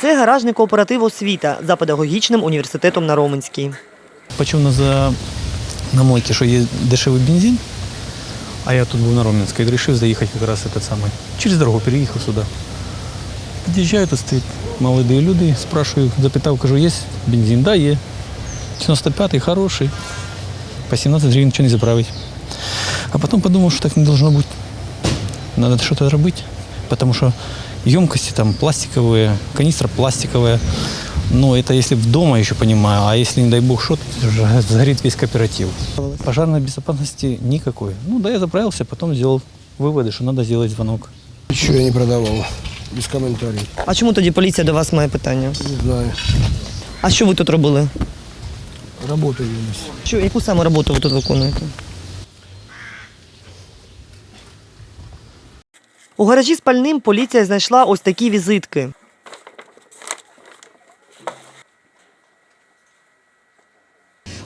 Це гаражний кооператив освіта за педагогічним університетом на Роменській. Почув на, за, на мойці, що є дешевий бензин, а я тут був на Роменській, вирішив заїхати якраз этот самий. Через дорогу переїхав сюди. Під'їжджаю, тут стоять молоді люди, спрашиваю, запитав, кажу, є бензин? Да, є. 95-й, хороший. По 17 гривень нічого не заправить. А потом подумал, что так не должно быть. Надо что-то робить, потому что емкости там пластиковые, канистра пластиковая. Но это если в дома еще понимаю, а если, не дай бог, что, уже сгорит весь кооператив. Пожарной безопасности никакой. Ну да, я заправился, потом сделал выводы, что надо сделать звонок. Ничего я не продавал. Без комментариев. А чому тоді поліція до вас має питання? Не знаю. А що ви тут робили? Работаю у нас. Що, яку саме роботу ви тут виконуєте? У гаражі з пальним поліція знайшла ось такі візитки.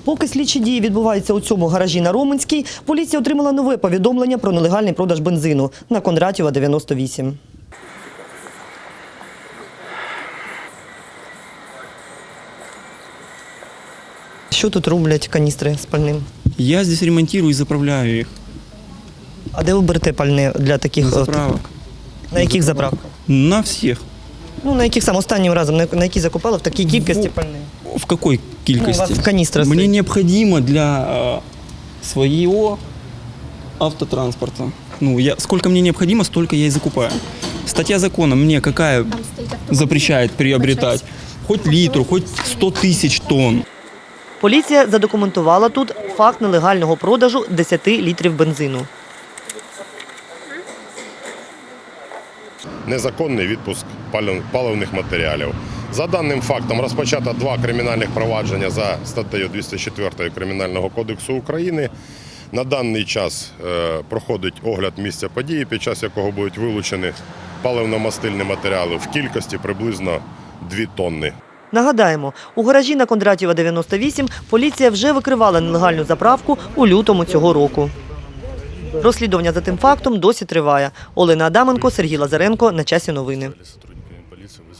Поки слідчі дії відбуваються у цьому гаражі на Роменській, поліція отримала нове повідомлення про нелегальний продаж бензину на Кондратєва 98. Що тут роблять каністри з пальним? Я здесь ремонтирую и заправляю их. А де ви берете пальне для таких На е, заправок. На яких заправках? На всех. Ну, на яких сам останнім разом, на, на які закупали в такій кількості пальне? В какой? Ну, у вас канистра Мне стоит. необходимо для э, своего автотранспорта. Ну, я, сколько мне необходимо, столько я и закупаю. Статья закона мне какая запрещает приобретать? Хоть литру, хоть 100 тысяч тонн. Поліція задокументувала тут факт нелегального продажу 10 літрів бензину. Незаконний відпуск паливних матеріалів. За даним фактом розпочато два кримінальних провадження за статтею 204 Кримінального кодексу України. На даний час е, проходить огляд місця події, під час якого будуть вилучені паливно-мастильні матеріали в кількості приблизно 2 тонни. Нагадаємо, у гаражі на Кондратєва 98 поліція вже викривала нелегальну заправку у лютому цього року. Розслідування за тим фактом досі триває. Олена Адаменко, Сергій Лазаренко. На часі новини.